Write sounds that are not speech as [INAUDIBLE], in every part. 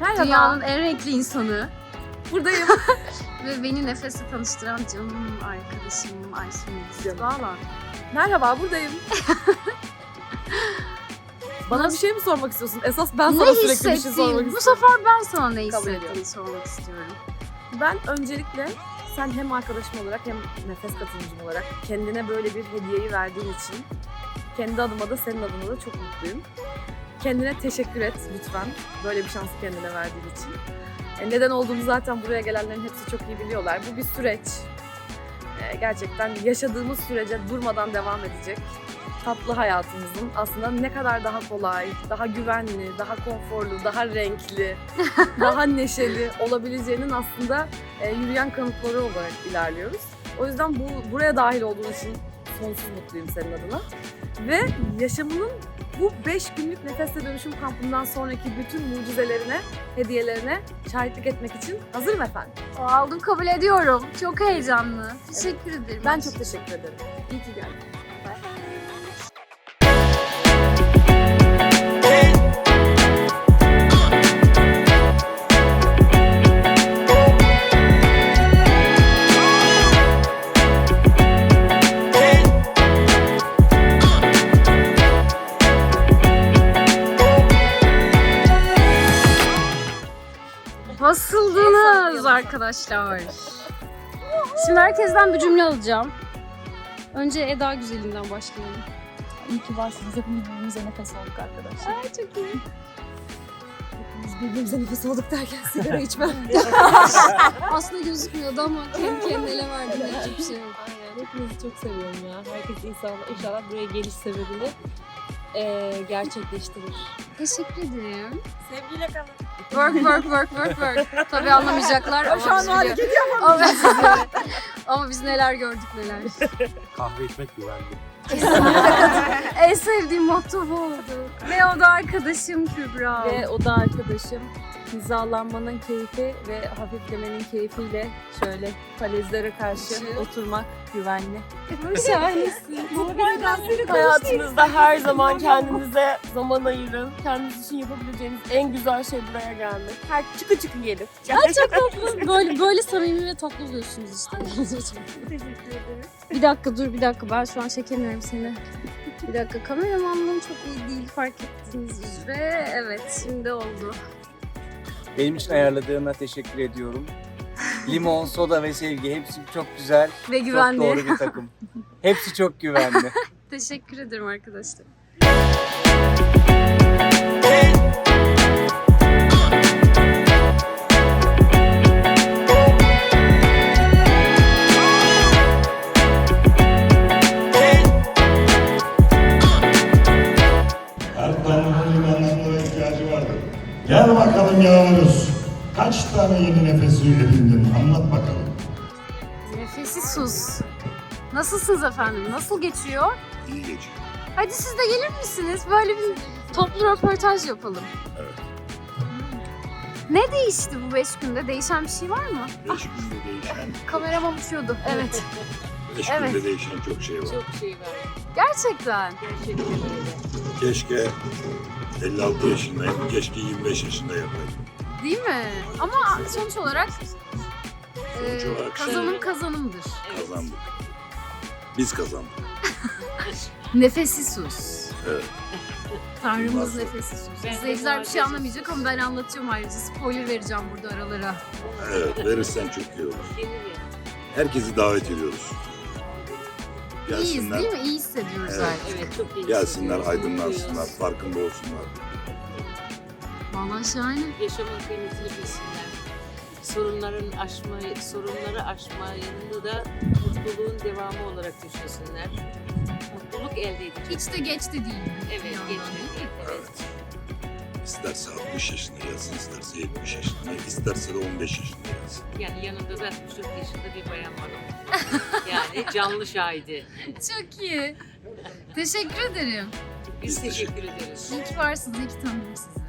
Merhaba. Dünyanın en renkli insanı. Buradayım. [LAUGHS] Ve beni nefesle tanıştıran canım arkadaşım Aysun Yıldız Bağlan. Merhaba, buradayım. [LAUGHS] Bana bir şey mi sormak istiyorsun? Esas ben ne sana sürekli bir şey sormak Bu istiyorum. sefer ben sana ne hissettiğini sormak istiyorum. Ben öncelikle sen hem arkadaşım olarak hem nefes katılımcım olarak kendine böyle bir hediyeyi verdiğin için kendi adıma da senin adına da çok mutluyum. Kendine teşekkür et lütfen. Böyle bir şansı kendine verdiğin için. E, neden olduğunu zaten buraya gelenlerin hepsi çok iyi biliyorlar. Bu bir süreç. E, gerçekten yaşadığımız sürece durmadan devam edecek. Tatlı hayatımızın aslında ne kadar daha kolay, daha güvenli, daha konforlu, daha renkli, [LAUGHS] daha neşeli olabileceğinin aslında e, yürüyen kanıtları olarak ilerliyoruz. O yüzden bu buraya dahil olduğun için sonsuz mutluyum senin adına. Ve yaşamının bu 5 günlük nefesle dönüşüm kampından sonraki bütün mucizelerine, hediyelerine şahitlik etmek için hazırım efendim. Aldım kabul ediyorum. Çok heyecanlı. Teşekkür ederim. Ben çok teşekkür ederim. İyi ki geldin. Arkadaşlar. Şimdi herkesten bir cümle alacağım. Önce Eda Güzel'inden başlayalım. İyi ki varsınız. Hepimiz birbirimize nefes olduk arkadaşlar. Ay çok iyi. Biz birbirimize nefes olduk derken [LAUGHS] sigara içmem. [LAUGHS] Aslında gözükmüyordu ama kendi kendine ele verdim. Yapacak bir şey yok. Aynen. Hepinizi çok seviyorum ya. Herkes inşallah, inşallah buraya geliş sebebini eee gerçekleştirir. Teşekkür ederim. Sevgiyle kalın. Work work work work work. Tabii anlamayacaklar ama Şu an biz hareket. Ama, [LAUGHS] ama biz neler gördük neler. Kahve içmek güvenli. En sevdiğim motto bu oldu. Ve o da arkadaşım Kübra. Ve o da arkadaşım hizalanmanın keyfi ve hafiflemenin keyfiyle şöyle falezlere karşı oturmak güvenli. Şahanesin. Hayatınızda her zaman kendinize zaman ayırın. Kendiniz için yapabileceğiniz en güzel şey buraya gelmek. Her çıkı çıkı gelin. çok tatlı. [LAUGHS] Böyle, böyle samimi ve tatlı oluyorsunuz işte. [LAUGHS] Teşekkür ederim. bir dakika dur bir dakika ben şu an çekemiyorum seni. Bir dakika kameramanlığım çok iyi değil fark ettiğiniz üzere. Evet şimdi oldu. Benim için ayarladığına teşekkür ediyorum. Limon, soda ve sevgi hepsi çok güzel. Ve Çok güvenli. doğru bir takım. Hepsi çok güvenli. [LAUGHS] Teşekkür ederim arkadaşlar. Yavuz. Kaç tane yeni nefes edindin? Anlat bakalım. Nefesi sus. Nasılsınız efendim? Nasıl geçiyor? İyi geçiyor. Hadi siz de gelir misiniz? Böyle bir toplu röportaj yapalım. Evet. Ne değişti bu beş günde? Değişen bir şey var mı? Beş günde değişen, Kameram uçuyordu. Evet. [LAUGHS] beş Evet. günde değişen çok şey var. Çok şey var. Gerçekten. Gerçekten. Keşke 56 yaşındayım, keşke 25 yaşında yapaydım. Değil mi? Ama sonuç olarak, e, Sonuç olarak kazanım kazanımdır. kazandık. Biz kazandık. [LAUGHS] Nefesi sus. Evet. Tanrımız nefesi sus. İzleyiciler bir şey anlamayacak ama ben anlatıyorum ayrıca. Spoiler vereceğim burada aralara. Evet, verirsen çok iyi olur. Herkesi davet ediyoruz. İyiyiz Gelsinler, değil mi? İyi hissediyoruz Evet. artık. Evet çok iyi. gelsinler, hissediyoruz, aydınlansınlar, mutluyuz. farkında olsunlar. Vallahi şahane. yaşamın kıymetini bilsinler. Sorunların aşma, sorunları aşma yanında da mutluluğun devamı olarak düşünsünler. Mutluluk elde edecek. Hiç de geç de değil. Evet, bir yandan, geç değil mi? değil. Evet. İsterse 60 yaşında gelsin, isterse 70 yaşında, isterse de 15 yaşında gelsin. Yani yanında da 64 yaşında bir bayan var onun. Yani canlı şahidi. Çok iyi. Teşekkür ederim. Biz Biz teşekkür ederiz. İyi ki varsınız, iyi ki tanıdım sizi.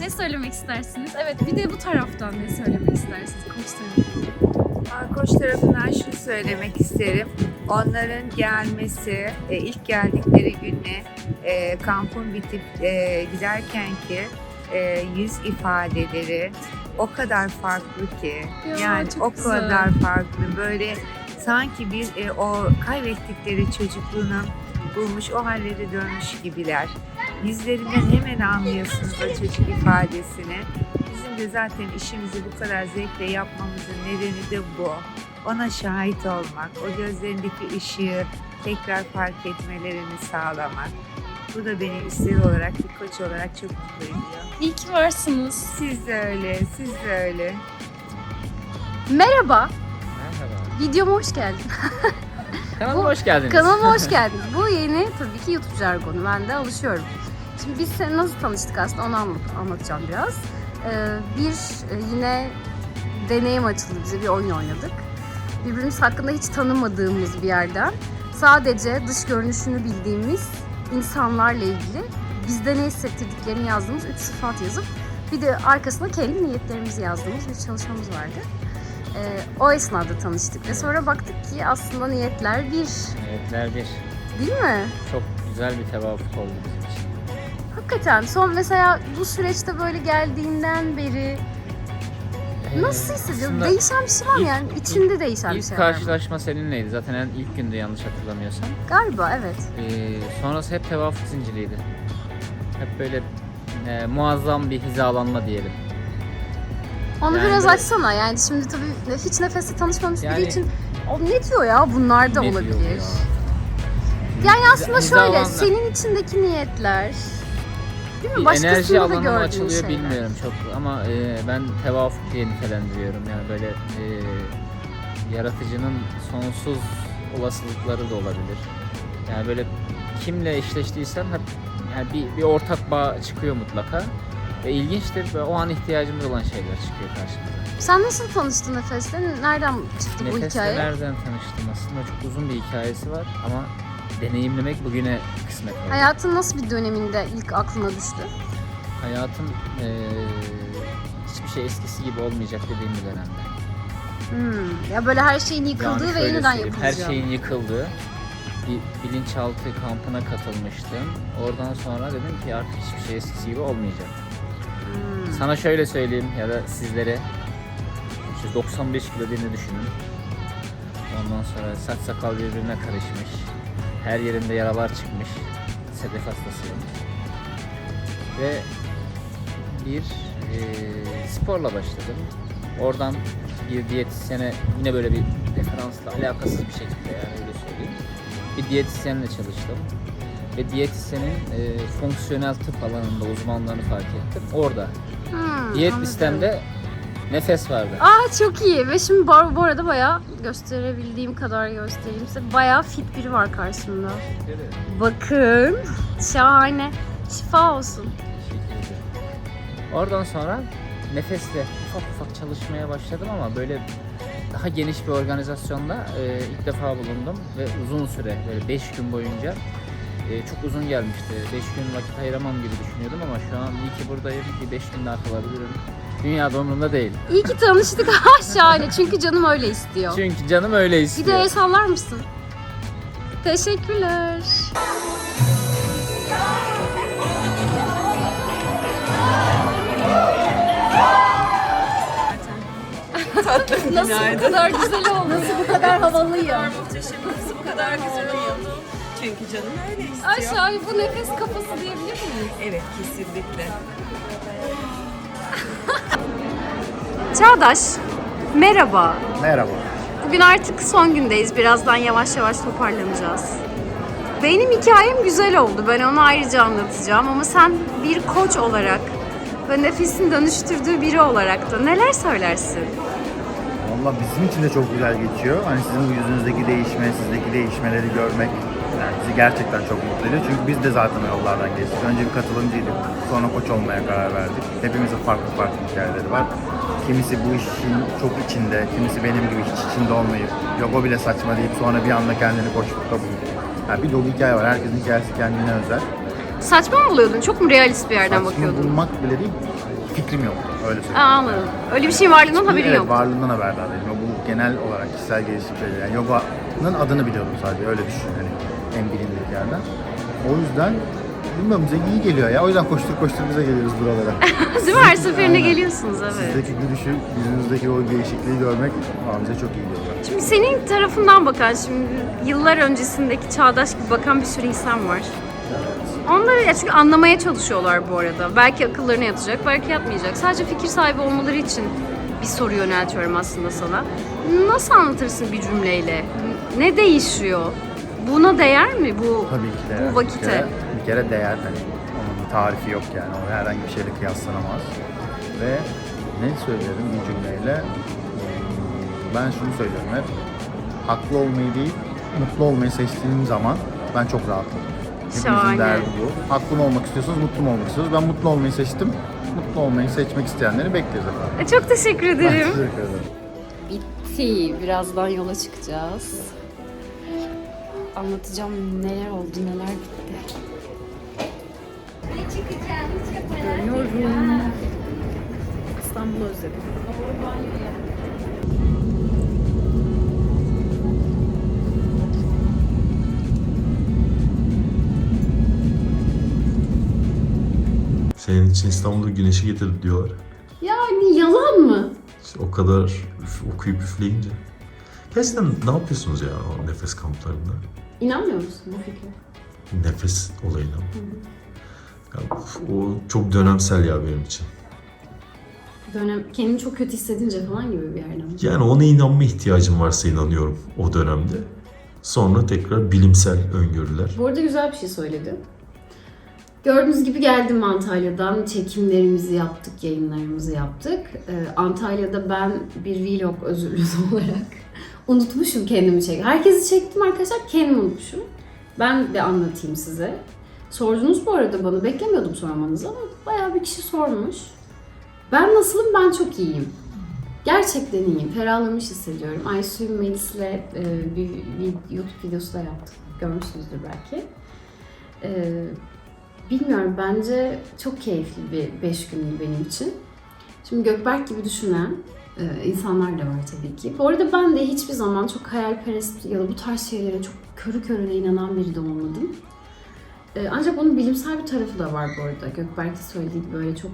Ne söylemek istersiniz? Evet, bir de bu taraftan ne söylemek istersiniz? Koç tarafından. Koç tarafından şunu söylemek isterim. Onların gelmesi, e, ilk geldikleri günle e, kampın bitip e, giderken ki e, yüz ifadeleri o kadar farklı ki. Ya, yani o güzel. kadar farklı. Böyle sanki bir e, o kaybettikleri çocukluğunu bulmuş o halleri dönmüş gibiler. Yüzlerinden hemen anlıyorsunuz o çocuk ifadesini. Bizim de zaten işimizi bu kadar zevkle yapmamızın nedeni de bu. Ona şahit olmak, o gözlerindeki ışığı tekrar fark etmelerini sağlamak. Bu da beni üstleri olarak, bir koç olarak çok mutlu ediyor. İyi ki varsınız. Siz de öyle, siz de öyle. Merhaba. Merhaba. Videoma hoş geldin. [LAUGHS] Kanalıma Bu- hoş geldiniz. Kanalıma hoş [LAUGHS] geldiniz. Bu yeni tabii ki YouTube jargonu. Ben de alışıyorum. Şimdi biz seninle nasıl tanıştık aslında onu anlat, anlatacağım biraz. Ee, bir e, yine deneyim açıldı bize. Bir oyun oynadık. Birbirimiz hakkında hiç tanımadığımız bir yerden sadece dış görünüşünü bildiğimiz insanlarla ilgili bizde ne hissettirdiklerini yazdığımız üç sıfat yazıp bir de arkasına kendi niyetlerimizi yazdığımız bir çalışmamız vardı. Ee, o esnada tanıştık ve sonra baktık ki aslında niyetler bir, Niyetler bir. değil mi? Çok güzel bir tevafuk oldu bizim için. Hakikaten son mesela bu süreçte böyle geldiğinden beri nasıl hissediyorsun? aslında Değişen bir şey var mı ilk- yani? İçinde değişen bir İlk şey var mı? karşılaşma seninleydi. Zaten en ilk günde yanlış hatırlamıyorsam. Galiba evet. Ee, sonrası hep tevafuk zinciriydi. Hep böyle e, muazzam bir hizalanma diyelim. Onu Yani biraz böyle- açsana yani şimdi tabii ne- hiç nefesle tanışmamış Yani- biri için o ne diyor ya bunlar da Ne diyor olabilir. ya? Yani aslında Hiza- şöyle hizalanma- senin içindeki niyetler değil mi? Bir Başkasında enerji da alanı mı gördüğün açılıyor şeyler. bilmiyorum çok ama e, ben tevafuk diye nitelendiriyorum. Yani böyle e, yaratıcının sonsuz olasılıkları da olabilir. Yani böyle kimle eşleştiysen hep yani bir, bir ortak bağ çıkıyor mutlaka. Ve ilginçtir ve o an ihtiyacımız olan şeyler çıkıyor karşımıza. Sen nasıl tanıştın Nefes'le? Nereden çıktı bu Nefesle hikaye? nereden tanıştım aslında çok uzun bir hikayesi var ama deneyimlemek bugüne kısmet oldu. Hayatın nasıl bir döneminde ilk aklına düştü? Hayatım e, hiçbir şey eskisi gibi olmayacak dediğim bir dönemde. Hmm. Ya böyle her şeyin yıkıldığı Yani ve yeniden yapılacağı. Her şeyin yıkıldığı bir bilinçaltı kampına katılmıştım. Oradan sonra dedim ki artık hiçbir şey eskisi gibi olmayacak. Hmm. Sana şöyle söyleyeyim ya da sizlere işte 95 kilo birini düşünün. Ondan sonra saç sakal birbirine karışmış. Her yerinde yaralar çıkmış. Sedef hastasıyım. Ve bir eee, sporla başladım. Oradan bir diyetisyene yine böyle bir referansla alakasız bir şekilde yani öyle söyleyeyim. Bir diyetisyenle çalıştım. Ve diyetisyenin eee, fonksiyonel tıp alanında uzmanlığını fark ettim. Orada Hmm, Diyet anladım. listemde nefes vardı. Aa çok iyi ve şimdi bu, bu arada bayağı gösterebildiğim kadar göstereyim size. Bayağı fit biri var karşımda. Bakın şahane. Şifa olsun. Oradan sonra nefesle ufak ufak çalışmaya başladım ama böyle daha geniş bir organizasyonda e, ilk defa bulundum ve uzun süre böyle 5 gün boyunca e, çok uzun gelmişti. 5 gün vakit ayıramam gibi düşünüyordum ama şu an iyi ki buradayım. Bir 5 gün daha kalabilirim. Dünyada umurumda değil. İyi ki tanıştık. Ha [LAUGHS] şahane çünkü canım öyle istiyor. Çünkü canım öyle Bir istiyor. de el sallar mısın? Teşekkürler. Nasıl bu kadar güzel oldu? Nasıl bu kadar havalıyım? Muhteşem bu kadar güzel oldu. Çünkü canım öyle istiyor. Ay şahane bu nefes kafası diyebilir miyiz? Evet kesinlikle. Çağdaş, merhaba. Merhaba. Bugün artık son gündeyiz. Birazdan yavaş yavaş toparlanacağız. Benim hikayem güzel oldu. Ben onu ayrıca anlatacağım. Ama sen bir koç olarak ve nefesin dönüştürdüğü biri olarak da neler söylersin? Valla bizim için de çok güzel geçiyor. Hani sizin bu yüzünüzdeki değişme, sizdeki değişmeleri görmek yani bizi gerçekten çok mutlu ediyor. Çünkü biz de zaten o yollardan geçtik. Önce bir katılımcıydık, sonra koç olmaya karar verdik. Hepimizin farklı farklı hikayeleri var. Kimisi bu işin çok içinde, kimisi benim gibi hiç içinde olmayıp, yok o bile saçma deyip sonra bir anda kendini koçlukta buluyor. Yani bir dolu hikaye var. Herkesin hikayesi kendine özel. Saçma mı buluyordun? Çok mu realist bir yerden Saçma bakıyordun? bulmak bile değil, fikrim yok. Öyle söyleyeyim. Aa, anladım. Öyle bir şeyin varlığından haberin evet, yok. varlığından haberdar değilim. Bu genel olarak kişisel gelişim şeyleri. Yani yoga'nın adını biliyordum sadece öyle düşün. Hani en bilindik yerden. O yüzden bilmiyorum bize iyi geliyor ya. O yüzden koştur koştur bize geliyoruz buralara. [LAUGHS] Değil mi? Her seferinde Aynen. geliyorsunuz evet. Sizdeki gülüşü, yüzünüzdeki o değişikliği görmek aa, bize çok iyi geliyor. Şimdi senin tarafından bakan, şimdi yıllar öncesindeki çağdaş gibi bakan bir sürü insan var. Onları ya çünkü anlamaya çalışıyorlar bu arada. Belki akıllarına yatacak, belki yatmayacak. Sadece fikir sahibi olmaları için bir soru yöneltiyorum aslında sana. Nasıl anlatırsın bir cümleyle? Ne değişiyor? Buna değer mi bu? Tabii ki değer. Bu vakite. Bir kere, bir kere değer hani onun bir tarifi yok yani. O herhangi bir şeyle kıyaslanamaz. Ve ne söylerim bir cümleyle? Ben şunu söylüyorum hep. Haklı olmayı değil, mutlu olmayı seçtiğim zaman ben çok rahatım. Hepimizin Şahane. derdi bu. Haklı mı olmak istiyorsanız mutlu mu olmak istiyorsunuz? Ben mutlu olmayı seçtim. Mutlu olmayı seçmek isteyenleri bekleriz efendim. E, Çok teşekkür Ben ederim. teşekkür ederim. Bitti. Birazdan yola çıkacağız. Anlatacağım neler oldu, neler bitti. Dönüyorum. İstanbul'u özledim. Senin için İstanbul'da güneşi getirdi diyorlar. Yani yalan mı? İşte o kadar üf- okuyup üfleyince. Gerçekten ne yapıyorsunuz ya o nefes kamplarında? İnanmıyor musun bu fikre? Nefes olayına. Ya, o çok dönemsel ya benim için. Dönem, kendini çok kötü hissedince falan gibi bir yerden. Yani ona inanma ihtiyacım varsa inanıyorum o dönemde. Sonra tekrar bilimsel öngörüler. Bu arada güzel bir şey söyledi. Gördüğünüz gibi geldim Antalya'dan. Çekimlerimizi yaptık, yayınlarımızı yaptık. Ee, Antalya'da ben bir vlog özürlüsü [LAUGHS] olarak unutmuşum kendimi çek. Herkesi çektim arkadaşlar, kendimi unutmuşum. Ben de anlatayım size. Sordunuz bu arada bana, beklemiyordum sormanızı ama bayağı bir kişi sormuş. Ben nasılım? Ben çok iyiyim. Gerçekten iyiyim. Ferahlamış hissediyorum. Aysu Melis'le e, bir, bir YouTube videosu da yaptık. Görmüşsünüzdür belki. E, bilmiyorum bence çok keyifli bir 5 gündü benim için. Şimdi Gökberk gibi düşünen e, insanlar da var tabii ki. Bu arada ben de hiçbir zaman çok hayalperest ya da bu tarz şeylere çok körü körüne inanan biri de olmadım. E, ancak onun bilimsel bir tarafı da var bu arada. Gökberk'in söylediği gibi böyle çok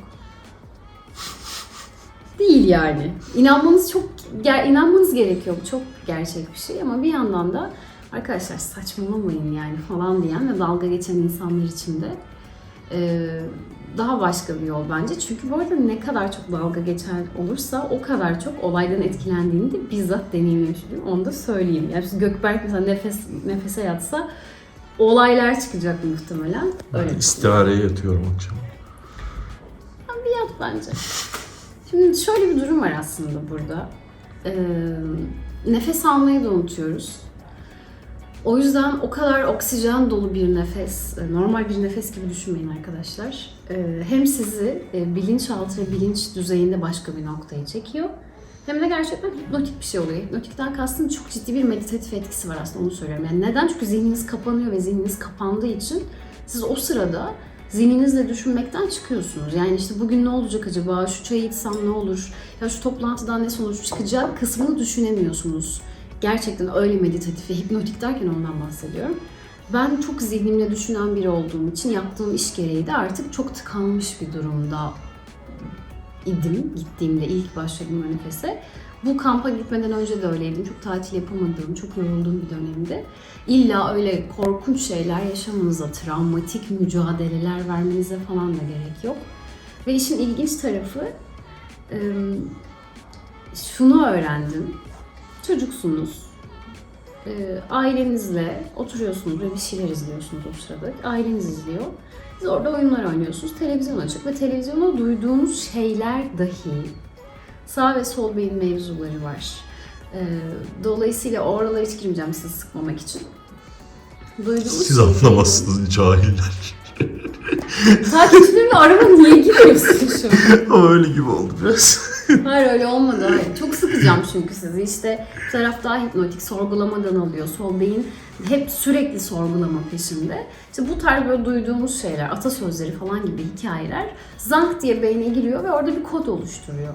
değil yani. İnanmanız çok inanmanız gerekiyor. Bu çok gerçek bir şey ama bir yandan da arkadaşlar saçmalamayın yani falan diyen ve dalga geçen insanlar için de e, daha başka bir yol bence. Çünkü bu arada ne kadar çok dalga geçen olursa o kadar çok olaydan etkilendiğini de bizzat deneyimlemişim. Onu da söyleyeyim. Yani şimdi Gökberk mesela nefes nefese yatsa olaylar çıkacak muhtemelen. Öyle Ben istihareye yatıyorum akşam. bir yat bence. Şimdi şöyle bir durum var aslında burada. Ee, nefes almayı da unutuyoruz. O yüzden o kadar oksijen dolu bir nefes, e, normal bir nefes gibi düşünmeyin arkadaşlar. Ee, hem sizi e, bilinçaltı ve bilinç düzeyinde başka bir noktaya çekiyor. Hem de gerçekten hipnotik bir şey oluyor. Hipnotikten kastım çok ciddi bir meditatif etkisi var aslında onu söylüyorum. Yani neden? Çünkü zihniniz kapanıyor ve zihniniz kapandığı için siz o sırada zihninizle düşünmekten çıkıyorsunuz. Yani işte bugün ne olacak acaba, şu çayı içsem ne olur, ya şu toplantıdan ne sonuç çıkacak kısmını düşünemiyorsunuz. Gerçekten öyle meditatif ve hipnotik derken ondan bahsediyorum. Ben çok zihnimle düşünen biri olduğum için yaptığım iş gereği de artık çok tıkanmış bir durumda idim gittiğimde ilk başladığım o nefese. Bu kampa gitmeden önce de öyleydim. Çok tatil yapamadığım, çok yorulduğum bir dönemde. İlla öyle korkunç şeyler yaşamanıza, travmatik mücadeleler vermenize falan da gerek yok. Ve işin ilginç tarafı ım, şunu öğrendim. Çocuksunuz. Ee, ailenizle oturuyorsunuz ve bir şeyler izliyorsunuz o sırada. Aileniz izliyor. Siz orada oyunlar oynuyorsunuz. Televizyon açık ve televizyonda duyduğunuz şeyler dahi sağ ve sol beyin mevzuları var. Ee, dolayısıyla oralara hiç girmeyeceğim sizi sıkmamak için. Duyduğunuz Siz anlamazsınız cahiller. Takipçilerimle arama niye giriyorsun şu [LAUGHS] an? Ama öyle gibi oldu biraz. [LAUGHS] Hayır öyle olmadı. Hayır. Çok sıkacağım çünkü sizi. İşte bir taraf daha hipnotik, sorgulamadan alıyor. Sol beyin hep sürekli sorgulama peşinde. İşte bu tarz böyle duyduğumuz şeyler, atasözleri falan gibi hikayeler zank diye beyne giriyor ve orada bir kod oluşturuyor.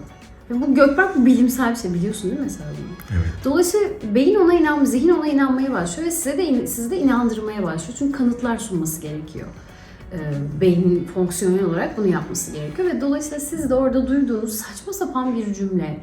Ve bu Gökberk bu bilimsel bir şey biliyorsun değil mi mesela bunu? Evet. Dolayısıyla beyin ona inan, zihin ona inanmaya başlıyor ve size de sizi de inandırmaya başlıyor. Çünkü kanıtlar sunması gerekiyor. E, beynin fonksiyonel olarak bunu yapması gerekiyor ve dolayısıyla siz de orada duyduğunuz saçma sapan bir cümle,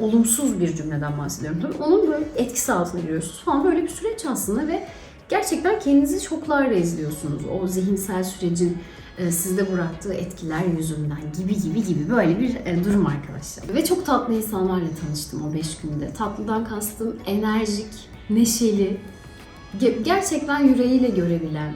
olumsuz bir cümleden bahsediyorum. Tabii onun böyle etkisi altına giriyorsunuz falan böyle bir süreç aslında ve gerçekten kendinizi şoklarla izliyorsunuz. O zihinsel sürecin e, sizde bıraktığı etkiler yüzünden gibi gibi gibi böyle bir e, durum arkadaşlar. Ve çok tatlı insanlarla tanıştım o 5 günde. Tatlıdan kastım enerjik, neşeli, ge- gerçekten yüreğiyle görebilen,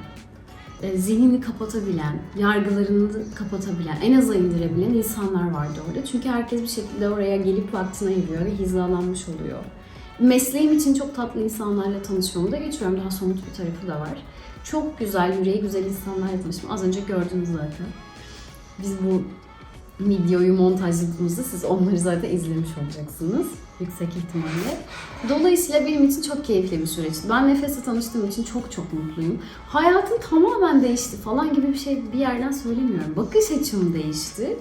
e, zihnini kapatabilen, yargılarını kapatabilen, en aza indirebilen insanlar vardı orada. Çünkü herkes bir şekilde oraya gelip vaktini ayırıyor ve hizalanmış oluyor. Mesleğim için çok tatlı insanlarla tanışmamı da geçiyorum. Daha somut bir tarafı da var. Çok güzel, yüreği güzel insanlarla tanıştım. Az önce gördünüz zaten. Biz bu videoyu montajladığımızda siz onları zaten izlemiş olacaksınız. Yüksek ihtimalle. Dolayısıyla benim için çok keyifli bir süreçti. Ben Nefes'le tanıştığım için çok çok mutluyum. Hayatım tamamen değişti falan gibi bir şey bir yerden söylemiyorum. Bakış açım değişti.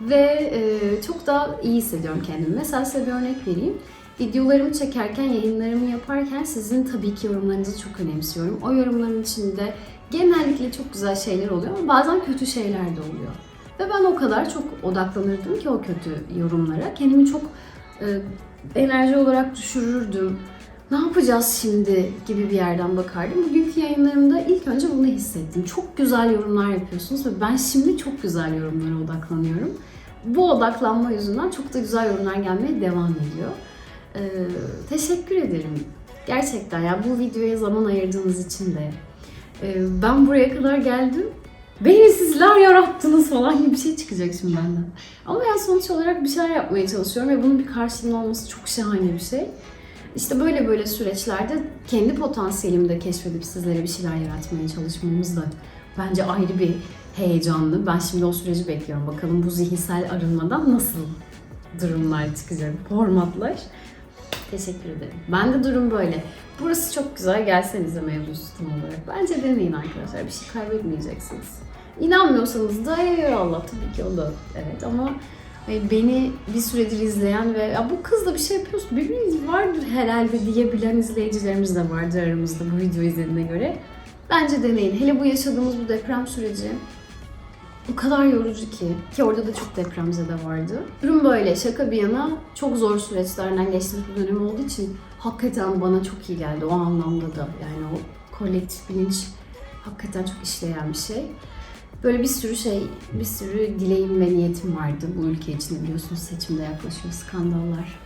Ve e, çok daha iyi hissediyorum kendimi. Mesela size bir örnek vereyim. Videolarımı çekerken, yayınlarımı yaparken sizin tabii ki yorumlarınızı çok önemsiyorum. O yorumların içinde genellikle çok güzel şeyler oluyor ama bazen kötü şeyler de oluyor. Kadar çok odaklanırdım ki o kötü yorumlara. Kendimi çok e, enerji olarak düşürürdüm. Ne yapacağız şimdi gibi bir yerden bakardım. Bugünkü yayınlarımda ilk önce bunu hissettim. Çok güzel yorumlar yapıyorsunuz ve ben şimdi çok güzel yorumlara odaklanıyorum. Bu odaklanma yüzünden çok da güzel yorumlar gelmeye devam ediyor. Ee, teşekkür ederim. Gerçekten ya bu videoya zaman ayırdığınız için de. Ee, ben buraya kadar geldim. Beni sizler yarattınız falan gibi bir şey çıkacak şimdi benden. Ama ben sonuç olarak bir şeyler yapmaya çalışıyorum ve bunun bir karşılığının olması çok şahane bir şey. İşte böyle böyle süreçlerde kendi potansiyelimi de keşfedip sizlere bir şeyler yaratmaya çalışmamız da bence ayrı bir heyecanlı. Ben şimdi o süreci bekliyorum. Bakalım bu zihinsel arınmadan nasıl durumlar çıkacak, formatlar. Teşekkür ederim. Ben de durum böyle. Burası çok güzel. Gelsenize mevzusu tam olarak. Bence deneyin arkadaşlar. Bir şey kaybetmeyeceksiniz. İnanmıyorsanız da eyvallah tabii ki o da evet ama e, beni bir süredir izleyen ve ya bu kız da bir şey yapıyorsun birbiriniz vardır herhalde diyebilen izleyicilerimiz de vardır aramızda bu videoyu izlediğine göre. Bence deneyin. Hele bu yaşadığımız bu deprem süreci o kadar yorucu ki. Ki orada da çok depremzede vardı. Durum böyle. Şaka bir yana çok zor süreçlerden geçtiğimiz bir dönem olduğu için hakikaten bana çok iyi geldi o anlamda da. Yani o kolektif bilinç hakikaten çok işleyen bir şey. Böyle bir sürü şey, bir sürü dileğim ve niyetim vardı bu ülke için biliyorsunuz seçimde yaklaşıyor, skandallar,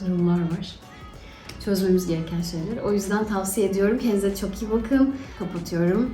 durumlar var. Çözmemiz gereken şeyler. O yüzden tavsiye ediyorum. Kendinize çok iyi bakın. Kapatıyorum.